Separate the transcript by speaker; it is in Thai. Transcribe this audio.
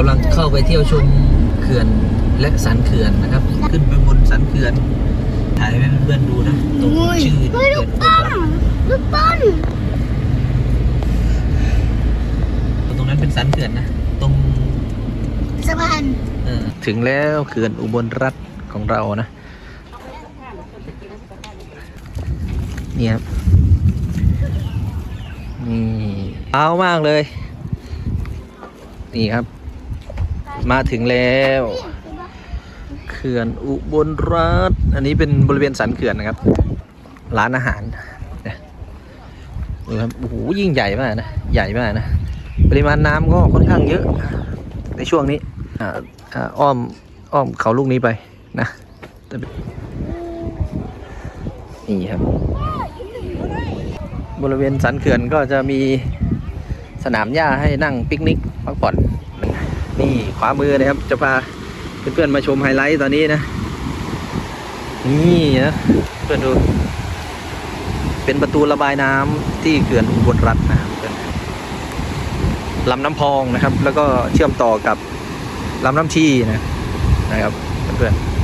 Speaker 1: กำลังเข้าไปเที่ยวชมเขื่อนและสันเขื่อนนะครับ ขึ้นไปบนสันเขื่อนถ่ายให้เพื่อนๆดูนะตรงชื่อ
Speaker 2: เฮ้ย
Speaker 1: เขื่
Speaker 2: ลู
Speaker 1: อน
Speaker 2: ก
Speaker 1: อุบ
Speaker 2: ปั้
Speaker 1: ล
Speaker 2: น
Speaker 1: รัตน์
Speaker 2: ลูกปั้น
Speaker 1: ตรงนั้นเป็นสันเขื่อนนะ ตรง
Speaker 2: สะพาน
Speaker 1: เออถึงแล้วเขื่อนอุบลรัฐของเรานะเนี่ยครับนี่เอามากเลย นี่ครับ มาถึงแล้วเขื่อนอุบลรัฐอันนี้เป็นบริเวณสันเขื่อนนะครับ ร้านอาหารเนี่ยดูครับโอ้โหยิ่งใหญ่มากนะใหญ่มากนะปริมาณน้ำก็ค่อนข้างเยอะ ในช่วงนี้อ้อมอ้อมเขาลูกนี้ไปนะนี่ครับ บริเวณสันเขื่อนก็จะมีสนามหญ้าให้นั่งปิกนิกพักผ่อน นี่ขวามือนะครับ จะพาเพื่อนๆมาชมไฮไลท์ตอนนี้นะ นี่นะเพื่อนดู เป็นประตูระบายน้ำที่เขื่อนอุบลรัฐนะครับเพื่อนลำน้ำพองนะครับ แล้วก็เชื่อมต่อกับลำน้ำชีนะนะครับเพื่อนๆ